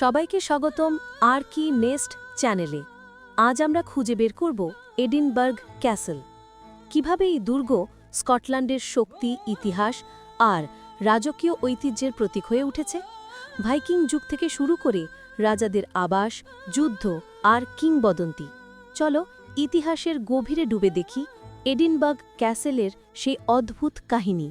সবাইকে স্বাগতম আর কি নেস্ট চ্যানেলে। আজ আমরা খুঁজে বের করব এডিনবার্গ ক্যাসেল। কীভাবে এই দুর্গ, স্কটল্যান্ডের শক্তি, ইতিহাস আর রাজকীয় ঐতিহ্যের প্রতীক হয়ে উঠেছে? ভাইকিং যুগ থেকে শুরু করে রাজাদের আবাস, যুদ্ধ আর কিংবদন্তি। চলো ইতিহাসের গভীরে ডুবে দেখি এডিনবার্গ ক্যাসেলের সেই অদ্ভুত কাহিনী।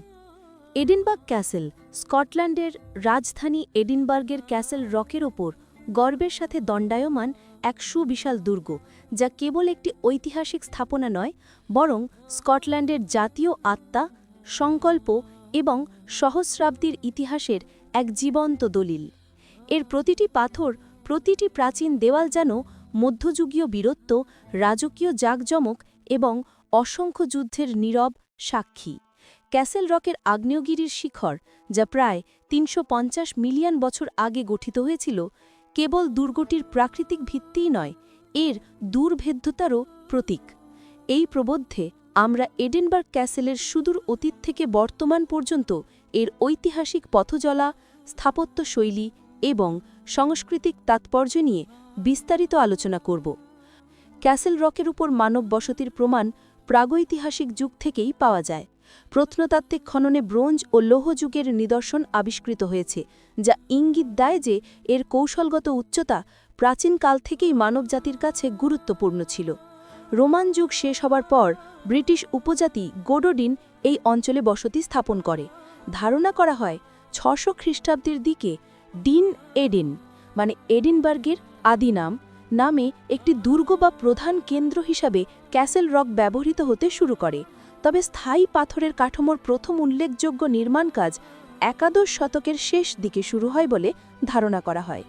এডিনবার্গ ক্যাসেল, স্কটল্যান্ডের রাজধানী এডিনবার্গের ক্যাসেল রকের ওপর গর্বের সাথে দণ্ডায়মান এক সুবিশাল দুর্গ, যা কেবল একটি ঐতিহাসিক স্থাপনা নয়, বরং স্কটল্যান্ডের জাতীয় আত্মা, সংকল্প এবং সহস্রাব্দীর ইতিহাসের এক জীবন্ত দলিল। এর প্রতিটি পাথর, প্রতিটি প্রাচীন দেওয়াল যেন মধ্যযুগীয় বীরত্ব, রাজকীয় জাঁকজমক এবং অসংখ্য যুদ্ধের নীরব সাক্ষী। ক্যাসেল রকের আগ্নেয়গিরির শিখর, যা প্রায় তিনশো পঞ্চাশ মিলিয়ন বছর আগে গঠিত হয়েছিল, কেবল দুর্গটির প্রাকৃতিক ভিত্তিই নয়, এর দুর্ভেদ্যতারও প্রতীক। এই প্রবদ্ধে আমরা এডেনবার্গ ক্যাসেলের সুদূর অতীত থেকে বর্তমান পর্যন্ত এর ঐতিহাসিক পথজলা স্থাপত্য শৈলী এবং সাংস্কৃতিক তাৎপর্য নিয়ে বিস্তারিত আলোচনা করব। ক্যাসেল রকের উপর মানব বসতির প্রমাণ প্রাগৈতিহাসিক যুগ থেকেই পাওয়া যায়। প্রত্নতাত্ত্বিক খননে ব্রোঞ্জ ও লৌহ যুগের নিদর্শন আবিষ্কৃত হয়েছে, যা ইঙ্গিত দেয় যে এর কৌশলগত উচ্চতা প্রাচীনকাল থেকেই মানবজাতির কাছে গুরুত্বপূর্ণ ছিল। রোমান যুগ শেষ হবার পর ব্রিটিশ উপজাতি গোডোডিন এই অঞ্চলে বসতি স্থাপন করে। ধারণা করা হয় ছশো খ্রিস্টাব্দের দিকে ডিন এডিন মানে এডিনবার্গের আদি নাম, নামে একটি দুর্গ বা প্রধান কেন্দ্র হিসাবে ক্যাসেল রক ব্যবহৃত হতে শুরু করে। তবে স্থায়ী পাথরের কাঠামোর প্রথম উল্লেখযোগ্য নির্মাণ কাজ একাদশ শতকের শেষ দিকে শুরু হয় বলে ধারণা করা হয়।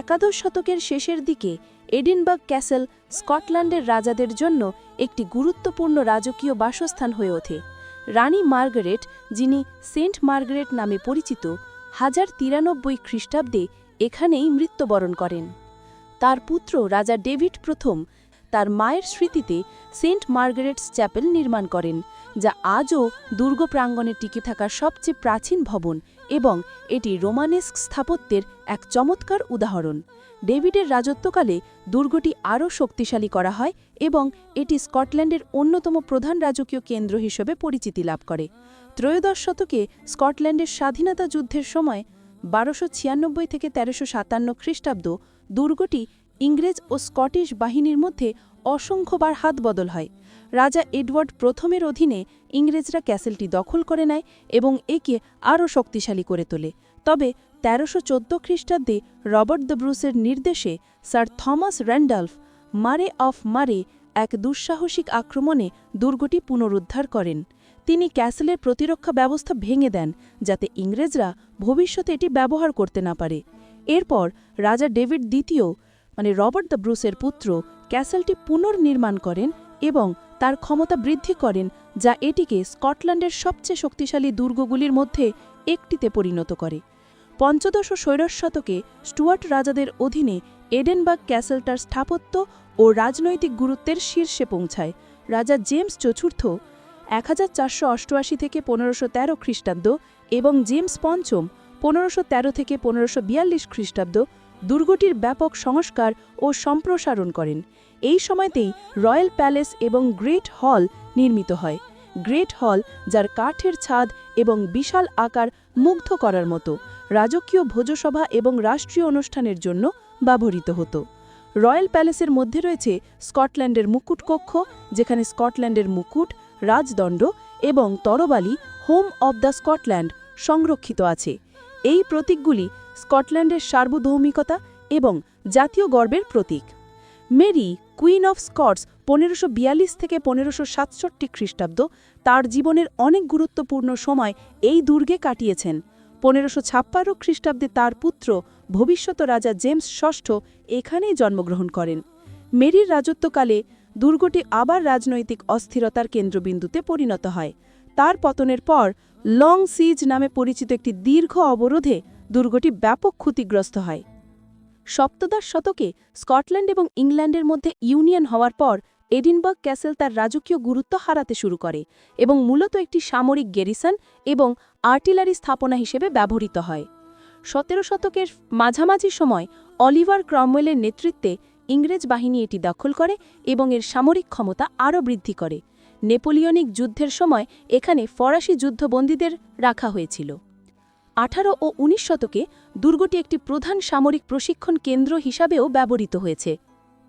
একাদশ শতকের শেষের দিকে এডিনবার্গ ক্যাসেল স্কটল্যান্ডের রাজাদের জন্য একটি গুরুত্বপূর্ণ রাজকীয় বাসস্থান হয়ে ওঠে। রানী মার্গারেট, যিনি সেন্ট মার্গারেট নামে পরিচিত, হাজার তিরানব্বই খ্রিস্টাব্দে এখানেই মৃত্যুবরণ করেন। তার পুত্র রাজা ডেভিড প্রথম তার মায়ের স্মৃতিতে সেন্ট মার্গারেটস চ্যাপেল নির্মাণ করেন, যা আজও দুর্গ প্রাঙ্গণে টিকে থাকা সবচেয়ে প্রাচীন ভবন এবং এটি রোমানেস্ক স্থাপত্যের এক চমৎকার উদাহরণ। ডেভিডের রাজত্বকালে দুর্গটি আরও শক্তিশালী করা হয় এবং এটি স্কটল্যান্ডের অন্যতম প্রধান রাজকীয় কেন্দ্র হিসেবে পরিচিতি লাভ করে। ত্রয়োদশ শতকে স্কটল্যান্ডের স্বাধীনতা যুদ্ধের সময় বারোশো ছিয়ানব্বই থেকে তেরোশো সাতান্ন খ্রিস্টাব্দ দুর্গটি ইংরেজ ও স্কটিশ বাহিনীর মধ্যে অসংখ্যবার হাত বদল হয়। রাজা এডওয়ার্ড প্রথমের অধীনে ইংরেজরা ক্যাসেলটি দখল করে নেয় এবং একে আরও শক্তিশালী করে তোলে। তবে তেরোশো চোদ্দ খ্রিস্টাব্দে রবার্ট দ্য ব্রুসের নির্দেশে স্যার থমাস র্যান্ডালফ মারে অফ মারে এক দুঃসাহসিক আক্রমণে দুর্গটি পুনরুদ্ধার করেন। তিনি ক্যাসেলের প্রতিরক্ষা ব্যবস্থা ভেঙে দেন যাতে ইংরেজরা ভবিষ্যতে এটি ব্যবহার করতে না পারে। এরপর রাজা ডেভিড দ্বিতীয় মানে রবার্ট দ্য ব্রুসের পুত্র ক্যাসেলটি পুনর্নির্মাণ করেন এবং তার ক্ষমতা বৃদ্ধি করেন, যা এটিকে স্কটল্যান্ডের সবচেয়ে শক্তিশালী দুর্গগুলির মধ্যে একটিতে পরিণত করে। পঞ্চদশ ও ষোড়শ শতকে স্টুয়ার্ট রাজাদের অধীনে এডেনবার্গ ক্যাসেলটার স্থাপত্য ও রাজনৈতিক গুরুত্বের শীর্ষে পৌঁছায়। রাজা জেমস চতুর্থ এক হাজার চারশো অষ্টআশি থেকে পনেরোশো তেরো খ্রিস্টাব্দ এবং জেমস পঞ্চম, পনেরোশো থেকে পনেরোশো বিয়াল্লিশ খ্রিস্টাব্দ দুর্গটির ব্যাপক সংস্কার ও সম্প্রসারণ করেন। এই সময়তেই রয়্যাল প্যালেস এবং গ্রেট হল নির্মিত হয়। গ্রেট হল, যার কাঠের ছাদ এবং বিশাল আকার মুগ্ধ করার মতো রাজকীয় ভোজসভা এবং রাষ্ট্রীয় অনুষ্ঠানের জন্য ব্যবহৃত হতো। রয়্যাল প্যালেসের মধ্যে রয়েছে স্কটল্যান্ডের মুকুট কক্ষ যেখানে স্কটল্যান্ডের মুকুট, রাজদণ্ড এবং তরবালি হোম অব দ্য স্কটল্যান্ড সংরক্ষিত আছে। এই প্রতীকগুলি স্কটল্যান্ডের সার্বভৌমিকতা এবং জাতীয় গর্বের প্রতীক। মেরি, কুইন অফ স্কটস, পনেরোশো থেকে পনেরোশো সাতষট্টি খ্রিস্টাব্দ তার জীবনের অনেক গুরুত্বপূর্ণ সময় এই দুর্গে কাটিয়েছেন। পনেরোশো ছাপ্পান্ন খ্রিস্টাব্দে তার পুত্র ভবিষ্যত রাজা জেমস ষষ্ঠ, এখানেই জন্মগ্রহণ করেন। মেরির রাজত্বকালে দুর্গটি আবার রাজনৈতিক অস্থিরতার কেন্দ্রবিন্দুতে পরিণত হয়। তার পতনের পর লং সিজ নামে পরিচিত একটি দীর্ঘ অবরোধে দুর্গটি ব্যাপক ক্ষতিগ্রস্ত হয়। সপ্তদশ শতকে স্কটল্যান্ড এবং ইংল্যান্ডের মধ্যে ইউনিয়ন হওয়ার পর এডিনবার্গ ক্যাসেল তার রাজকীয় গুরুত্ব হারাতে শুরু করে এবং মূলত একটি সামরিক গেরিসন এবং আর্টিলারি স্থাপনা হিসেবে ব্যবহৃত হয়। সতেরো শতকের মাঝামাঝি সময় অলিভার ক্রমওয়েলের নেতৃত্বে ইংরেজ বাহিনী এটি দখল করে এবং এর সামরিক ক্ষমতা আরও বৃদ্ধি করে। নেপোলিয়নিক যুদ্ধের সময় এখানে ফরাসি যুদ্ধবন্দীদের রাখা হয়েছিল। আঠারো ও উনিশ শতকে দুর্গটি একটি প্রধান সামরিক প্রশিক্ষণ কেন্দ্র হিসাবেও ব্যবহৃত হয়েছে।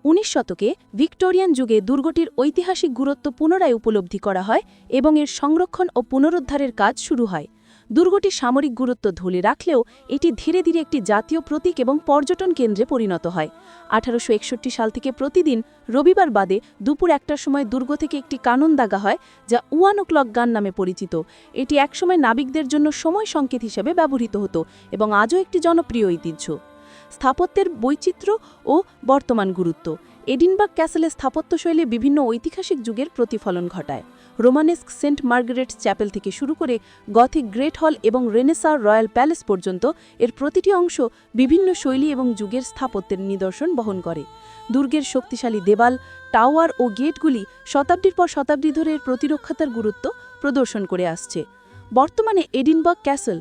উনিশ শতকে ভিক্টোরিয়ান যুগে দুর্গটির ঐতিহাসিক গুরুত্ব পুনরায় উপলব্ধি করা হয় এবং এর সংরক্ষণ ও পুনরুদ্ধারের কাজ শুরু হয়। দুর্গটি সামরিক গুরুত্ব ধরে রাখলেও এটি ধীরে ধীরে একটি জাতীয় প্রতীক এবং পর্যটন কেন্দ্রে পরিণত হয়। আঠারোশো একষট্টি সাল থেকে প্রতিদিন রবিবার বাদে দুপুর একটার সময় দুর্গ থেকে একটি কানন দাগা হয়, যা উয়ান ও ক্লক গান নামে পরিচিত। এটি একসময় নাবিকদের জন্য সময় সংকেত হিসেবে ব্যবহৃত হতো এবং আজও একটি জনপ্রিয় ঐতিহ্য। স্থাপত্যের বৈচিত্র্য ও বর্তমান গুরুত্ব। এডিনবার্গ ক্যাসেলের স্থাপত্যশৈলী বিভিন্ন ঐতিহাসিক যুগের প্রতিফলন ঘটায়। রোমানেস্ক সেন্ট মার্গারেট চ্যাপেল থেকে শুরু করে গথিক গ্রেট হল এবং রেনেসার রয়্যাল প্যালেস পর্যন্ত এর প্রতিটি অংশ বিভিন্ন শৈলী এবং যুগের স্থাপত্যের নিদর্শন বহন করে। দুর্গের শক্তিশালী দেওয়াল, টাওয়ার ও গেটগুলি শতাব্দীর পর শতাব্দী ধরে এর প্রতিরক্ষাতার গুরুত্ব প্রদর্শন করে আসছে। বর্তমানে এডিনবার্গ ক্যাসেল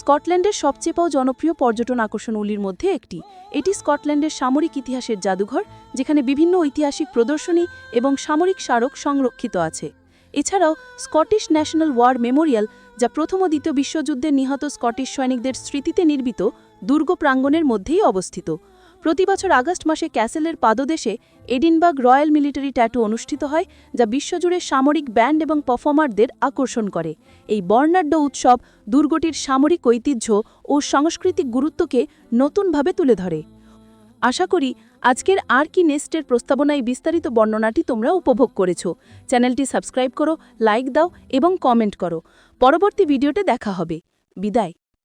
স্কটল্যান্ডের সবচেয়ে পাও জনপ্রিয় পর্যটন আকর্ষণগুলির মধ্যে একটি। এটি স্কটল্যান্ডের সামরিক ইতিহাসের জাদুঘর, যেখানে বিভিন্ন ঐতিহাসিক প্রদর্শনী এবং সামরিক স্মারক সংরক্ষিত আছে। এছাড়াও স্কটিশ ন্যাশনাল ওয়ার মেমোরিয়াল, যা প্রথম ও দ্বিতীয় বিশ্বযুদ্ধে নিহত স্কটিশ সৈনিকদের স্মৃতিতে নির্মিত দুর্গ প্রাঙ্গণের মধ্যেই অবস্থিত। প্রতি বছর আগস্ট মাসে ক্যাসেলের পাদদেশে এডিনবার্গ রয়্যাল মিলিটারি ট্যাটু অনুষ্ঠিত হয়, যা বিশ্বজুড়ে সামরিক ব্যান্ড এবং পারফর্মারদের আকর্ষণ করে। এই বর্ণাঢ্য উৎসব দুর্গটির সামরিক ঐতিহ্য ও সাংস্কৃতিক গুরুত্বকে নতুনভাবে তুলে ধরে। আশা করি আজকের আর কি নেস্টের প্রস্তাবনায় বিস্তারিত বর্ণনাটি তোমরা উপভোগ করেছ। চ্যানেলটি সাবস্ক্রাইব করো, লাইক দাও এবং কমেন্ট করো। পরবর্তী ভিডিওতে দেখা হবে। বিদায়।